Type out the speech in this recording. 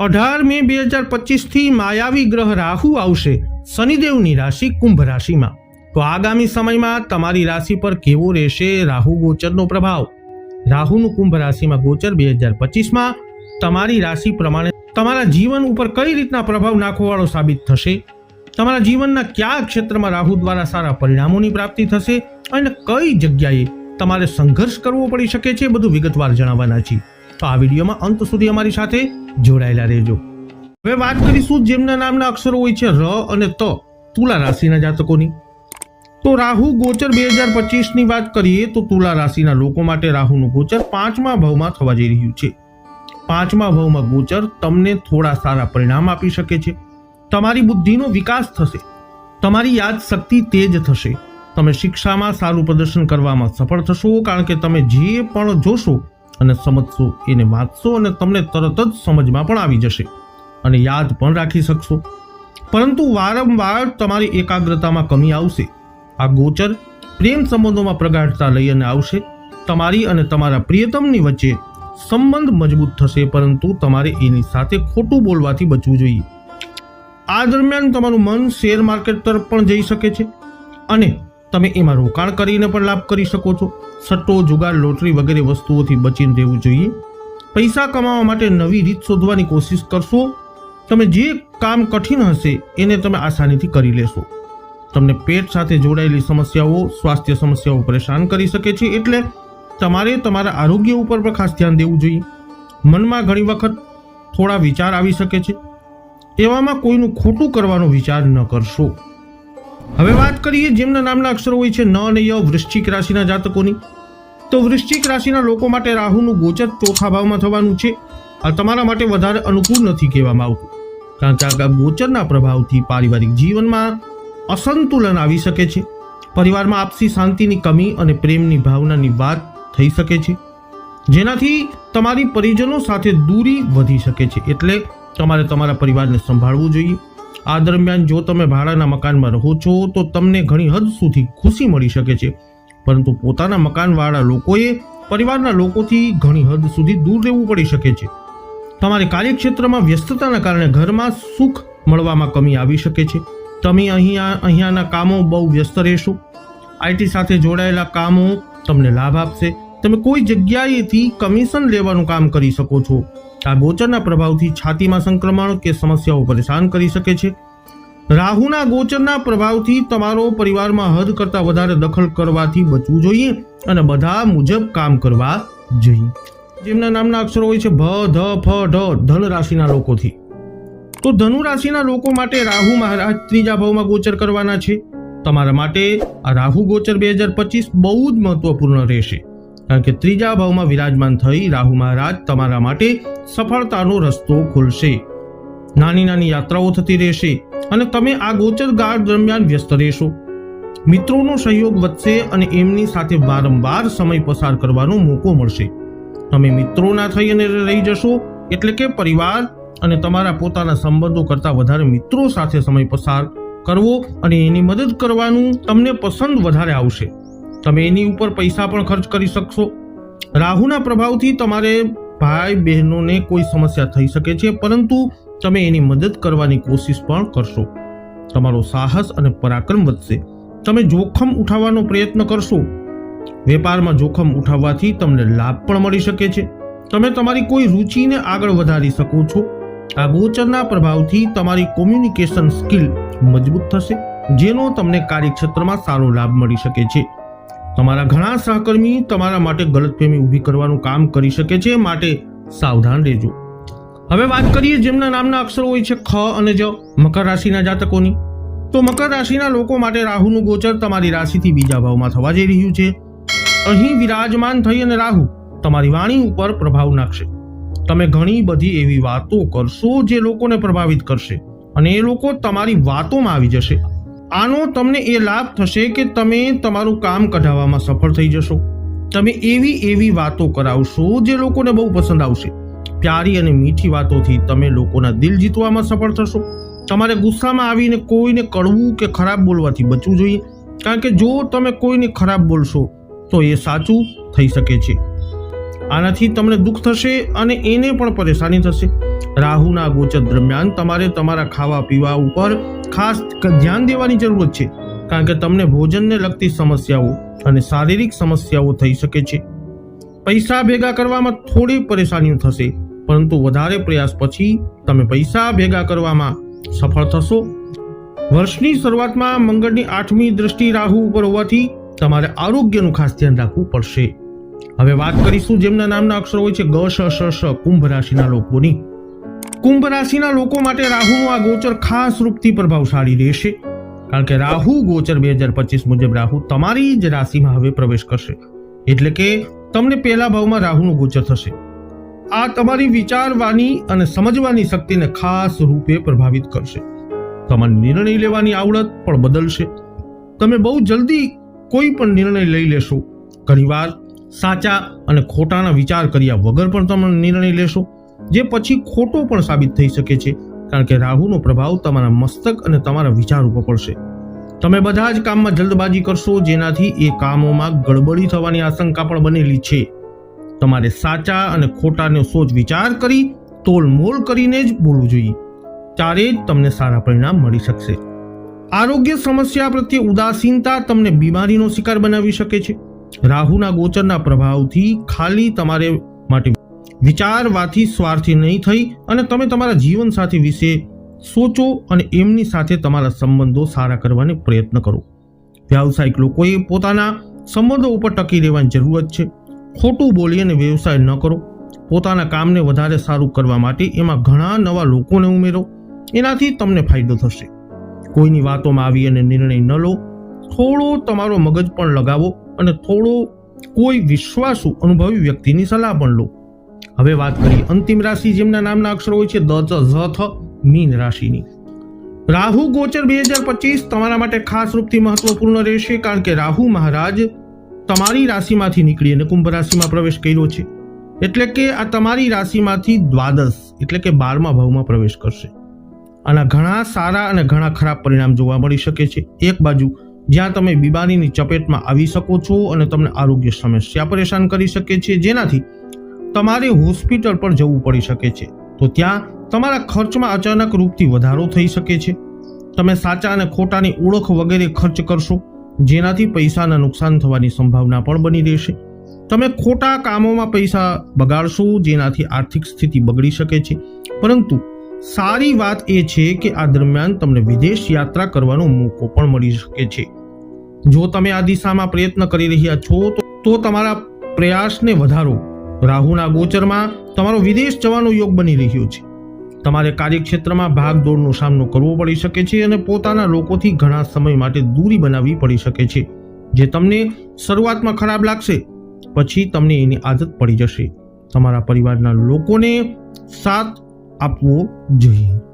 અઢાર મે બે હજાર પચીસથી માયાવી ગ્રહ રાહુ આવશે, શનિદેવની રાશિ કુંભ રાશિમાં. તો આગામી સમયમાં તમારી રાશિ પર કેવો રહેશે રાહુ ગોચરનો પ્રભાવ? રાહુનું કુંભ રાશિમાં ગોચર બે હજાર પચીસમાં તમારી રાશિ પ્રમાણે તમારા જીવન ઉપર કઈ રીતના પ્રભાવ નાખવાવાળો સાબિત થશે? તમારા જીવનના કયા ક્ષેત્રમાં રાહુ દ્વારા સારા પરિણામોની પ્રાપ્તિ થશે? અને કઈ જગ્યાએ તમારે સંઘર્ષ કરવો પડી શકે છે? બધું વિગતવાર જણાવવાના છીએ. તો આ વિડીયોમાં અંત સુધી અમારી સાથે જોડાયેલા રહેજો. હવે વાત કરીશું જેમના નામના અક્ષરો હોય છે ર અને ત, તુલા રાશિના જાતકોની. તો રાહુ ગોચર બે હજાર પચીસની વાત કરીએ તો તુલા રાશિના લોકો માટે રાહુનું ગોચર પાંચમા ભાવમાં થવા જઈ રહ્યું છે. પાંચમા ભાવમાં ગોચર તમને થોડા સારા પરિણામ આપી શકે છે. તમારી બુદ્ધિનો વિકાસ થશે. તમારી યાદ શક્તિ તેજ થશે. તમે શિક્ષામાં સારું પ્રદર્શન કરવામાં સફળ થશો, કારણ કે તમે જે પણ જોશો અને સમજશો, એને વાંચશો અને તમને તરત જ સમજમાં પણ આવી જશે. અને યાદ પણ રાખી શકશો. પરંતુ વારંવાર તમારી એકાગ્રતામાં કમી આવશે. આ ગોચર પ્રેમ સંબંધોમાં પ્રગાઢતા લઈ અને આવશે. તમારી અને તમારા પ્રિયતમની વચ્ચે સંબંધ મજબૂત થશે, પરંતુ તમારે એની સાથે ખોટું બોલવાથી બચવું જોઈએ. આ દરમિયાન તમારું મન શેર માર્કેટ તરફ પણ જઈ શકે છે. અને તમે એમાં રોકાણ કરીને પણ લાભ કરી શકો છો. સટ્ટો, જુગાર, લોટરી વગેરે વસ્તુઓથી બચીને રહેવું જોઈએ. પૈસા કમાવા માટે નવી રીત શોધવાની કોશિશ કરશો. તમે જે કામ કઠિન હશે, એને તમે આસાનીથી કરી લેશો. તમને પેટ સાથે જોડાયેલી સમસ્યાઓ, સ્વાસ્થ્ય સમસ્યાઓ પરેશાન કરી શકે છે એટલે તમારે તમારા આરોગ્ય ઉપર પણ ખાસ ધ્યાન દેવું જોઈએ. મનમાં ઘણી વખત થોડા વિચાર આવી શકે છે. એવામાં કોઈનું ખોટું કરવાનો વિચાર ન કરશો. હવે વાત કરીએ જેમના નામના અક્ષરો હોય છે ન અને ય, વૃશ્ચિક રાશિના જાતકોની. તો વૃશ્ચિક રાશિના લોકો માટે રાહુનું ગોચર ચોથા ભાવમાં થવાનું છે. આ તમારા માટે વધારે અનુકૂળ નથી કહેવામાં આવતું. કારણ કે આ ગોચરના પ્રભાવથી પારિવારિક જીવનમાં અસંતુલન આવી શકે છે. પરિવારમાં આપસી શાંતિની કમી અને પ્રેમની ભાવનાની વાત થઈ શકે છે. જેનાથી તમારી પરિજનો સાથે દૂરી વધી શકે છે. એટલે તમારે તમારા પરિવારને સંભાળવું જોઈએ. આ દરમિયાન જો તમે ભાડાના મકાનમાં રહો છો, તો તમને ઘણી હદ સુધી ખુશી મળી શકે છે. પરંતુ પોતાના મકાનવાળા લોકોએ પરિવારના લોકોથી ઘણી હદ સુધી દૂર રહેવું પડી શકે છે. તમારે કાર્યક્ષેત્રમાં વ્યસ્તતાના કારણે ઘરમાં સુખ મળવામાં કમી આવી શકે છે. તમે અહીંયા, અહીંયાના કામો બહુ વ્યસ્ત રહેશો. આઈટી સાથે જોડાયેલા કામો તમને લાભ આપશે. તમે કોઈ જગ્યાએથી કમિશન લેવાનું કામ કરી શકો છો. આ ગોચરના પ્રભાવથી છાતીમાં સંક્રમણ કે સમસ્યાઓ પરેશાન કરી શકે છે. રાહુના ગોચરના પ્રભાવથી તમારો પરિવારમાં હદ કરતાં વધારે દખલ કરવાથી બચવું જોઈએ અને બધા મુજબ કામ કરવા જોઈએ. જેમના નામના અક્ષરો હોય છે ભ, ધ, ફ, ઢ, ધન રાશિના લોકોથી. તો ધનુ રાશિના લોકો માટે રાહુ મહારાજ ત્રીજા ભાવમાં ગોચર કરવાના છે. તમારા માટે આ રાહુ ગોચર બે હજાર પચીસ બહુ જ મહત્વપૂર્ણ રહેશે. કારણ કે ત્રીજા ભાવમાં વિરાજમાન થઈ રાહુ મહારાજ તમારા માટે સફળતાનો રસ્તો ખોલશે. નાની નાની યાત્રાઓ થતી રહેશે અને તમે આ ગોચર ગાળ દરમિયાન વ્યસ્ત રહેશો. મિત્રોનો સહયોગ વધશે અને એમની સાથે વારંવાર સમય પસાર કરવાનો મોકો મળશે. તમે મિત્રોના થઈ અને રહી જશો એટલે કે પરિવાર અને તમારા પોતાના સંબંધો કરતાં વધારે મિત્રો સાથે સમય પસાર કરવો અને એની મદદ કરવાનું તમને પસંદ વધારે આવશે. તમે એની ઉપર પૈસા પણ ખર્ચ કરી શકશો. રાહુના પ્રભાવથી તમારે ભાઈ બહેનોને કોઈ સમસ્યા થઈ શકે છે, પરંતુ તમે એની મદદ કરવાની કોશિશ પણ કરશો. તમારો સાહસ અને પરાક્રમ વધશે. તમે જોખમ ઉઠાવવાનો પ્રયત્ન કરશો. વેપારમાં જોખમ ઉઠાવવાથી તમને લાભ પણ મળી શકે છે. તમે તમારી કોઈ રુચિને આગળ વધારી શકો છો. આ ગોચરના પ્રભાવથી તમારી કોમ્યુનિકેશન સ્કિલ મજબૂત થશે, જેનો તમને કાર્યક્ષેત્રમાં સારો લાભ મળી શકે છે. તમારા ઘણા સહકર્મી તમારા માટે ગલતફહેમી ઊભી કરવાનું કામ કરી શકે છે, માટે સાવધાન રહેજો. હવે વાત કરીએ જેમના નામના અક્ષરો હોય છે ખ અને જ મકર રાશિના જાતકોની. તો મકર રાશિના લોકો માટે રાહુનું ગોચર તમારી રાશિથી બીજા ભાવમાં થવા જઈ રહ્યું છે. અહીં વિરાજમાન થઈ અને રાહુ તમારી વાણી ઉપર પ્રભાવ નાખશે. તમે ઘણી બધી એવી વાતો કરશો જે લોકોને પ્રભાવિત કરશે અને એ લોકો તમારી વાતોમાં આવી જશે. આનો તમને એ લાભ થશે કે તમે તમારું કામ કઢાવવામાં સફળ થઈ જશો. તમે એવી એવી વાતો કરાવશો જે લોકોને બહુ પસંદ આવશે. પ્યારી અને મીઠી વાતોથી તમે લોકોના દિલ જીતવામાં સફળ થશો. તમારે ગુસ્સામાં આવીને કોઈને કડવું કે ખરાબ બોલવાથી બચવું જોઈએ. કારણ કે જો તમે કોઈને ખરાબ બોલશો, તો એ સાચું થઈ શકે છે. આનાથી તમને દુઃખ થશે અને એને પણ પરેશાની થશે. રાહુના ગોચર દરમિયાન તમારે તમારા ખાવા પીવા ઉપર ખાસ ધ્યાન દેવાની જરૂરત છે, કારણ કે તમને ભોજનને લગતી સમસ્યાઓ અને શારીરિક સમસ્યાઓ થઈ શકે છે. પૈસા ભેગા કરવામાં થોડી પરેશાનીઓ થશે, પરંતુ વધારે પ્રયાસ પછી તમે પૈસા ભેગા કરવામાં સફળ થશો. વર્ષની શરૂઆતમાં મંગળની આઠમી દ્રષ્ટિ રાહુ ઉપર હોવાથી તમારે આરોગ્યનું ખાસ ધ્યાન રાખવું પડશે. હવે વાત કરીશું જેમના નામના અક્ષરો હોય છે, ગ, શ શ શ, કુંભ રાશિના લોકોની. કુંભ રાશિના લોકો માટે રાહુનું આ ગોચર ખાસ રૂપથી પ્રભાવશાળી રહેશે. કારણ કે રાહુ ગોચર બે હજાર પચીસ મુજબ રાહુ તમારી જ રાશિમાં હવે પ્રવેશ કરશે. એટલે કે તમને પહેલા ભાવમાં રાહુનું ગોચર થશે. આ તમારી વિચારવાની અને સમજવાની શક્તિને ખાસ રૂપે પ્રભાવિત કરશે. તમારી નિર્ણય લેવાની આવડત પણ બદલશે. તમે બહુ જલ્દી કોઈ પણ નિર્ણય લઈ લેશો. ઘણીવાર સાચા અને ખોટાના વિચાર કર્યા વગર પણ તમે નિર્ણય લેશો, જે પછી ખોટો પણ સાબિત થઈ શકે છે, કારણ કે રાહુનો પ્રભાવ તમારા મસ્તક અને તમારા વિચાર ઉપર પડશે. તમે બધા જ કામમાં જલ્દબાજી કરશો, જેનાથી એ કામોમાં ગડબડી થવાની આશંકા પણ બનેલી છે. તમારે સાચા અને ખોટાનો સોચ વિચાર કરી, તોલમોલ કરીને જ બોલવું જોઈએ. ત્યારે જ તમને સારા પરિણામ મળી શકશે. આરોગ્ય સમસ્યા પ્રત્યે ઉદાસીનતા તમને બીમારીનો શિકાર બનાવી શકે છે. રાહુના ગોચરના પ્રભાવથી ખાલી તમારે માટે વિચારવાથી સ્વાર્થી નહીં થઈ અને તમે તમારા જીવનસાથી વિશે સોચો અને એમની સાથે તમારા સંબંધો સારા કરવાનો પ્રયત્ન કરો. વ્યાવસાયિક લોકોએ પોતાના સંબંધો ઉપર ટકી રહેવાની જરૂરત છે. ખોટું બોલી અને વ્યવસાય ન કરો. પોતાના કામને વધારે સારું કરવા માટે એમાં ઘણા નવા લોકોને ઉમેરો. એનાથી તમને ફાયદો થશે. કોઈની વાતોમાં આવી અને નિર્ણય ન લો. થોડો તમારો મગજ પણ લગાવો. અને થોડો કોઈ વિશ્વાસુ અનુભવી વ્યક્તિની સલાહ પણ લો. હવે વાત કરીએ અંતિમ રાશિ જેમના નામના અક્ષરો હોય છે દ ઝ મીન રાશિની. રાહુ ગોચર બે હજાર પચીસ તમારા માટે ખાસ રૂપથી મહત્વપૂર્ણ રહેશે કારણ કે રાહુ મહારાજ તમારી રાશિમાંથી નીકળી અને કુંભ રાશિમાં પ્રવેશ કર્યો છે. એટલે કે આ તમારી રાશિમાંથી દ્વાદશ, એટલે કે બારમા ભાવમાં પ્રવેશ કરશે. આના ઘણા સારા અને ઘણા ખરાબ પરિણામ જોવા મળી શકે છે. એક બાજુ જ્યાં તમે બીમારીની ચપેટમાં આવી શકો છો અને તમને આરોગ્ય સમસ્યા પરેશાન કરી શકે છે. જેનાથી તમારે હોસ્પિટલ પર જવું પડી શકે છે. તો ત્યાં તમારા ખર્ચમાં અચાનક રૂપથી વધારો થઈ શકે છે. તમે સાચા અને ખોટાની ઓળખ વગેરે ખર્ચ કરશો, જેનાથી પૈસાના નુકસાન થવાની સંભાવના પણ બની રહેશે. તમે ખોટા કામોમાં પૈસા બગાડશો, જેનાથી આર્થિક સ્થિતિ બગડી શકે છે. પરંતુ સારી વાત એ છે કે આ દરમિયાન તમને વિદેશ યાત્રા કરવાનો મોકો પણ મળી શકે છે. જો તમે આ દિશામાં પ્રયત્ન કરી રહ્યા છો, તો- તમારા પ્રયાસને વધારો. રાહુના ગોચરમાં તમારો વિદેશ જવાનો યોગ બની રહ્યો છે. તમારે કાર્યક્ષેત્રમાં ભાગદોડનો સામનો કરવો પડી શકે છે અને પોતાના લોકોથી ઘણા સમય માટે દૂરી બનાવવી પડી શકે છે, જે તમને શરૂઆતમાં ખરાબ લાગશે. પછી તમને એની આદત પડી જશે. તમારા પરિવારના લોકોને સાથ આપવો જોઈએ.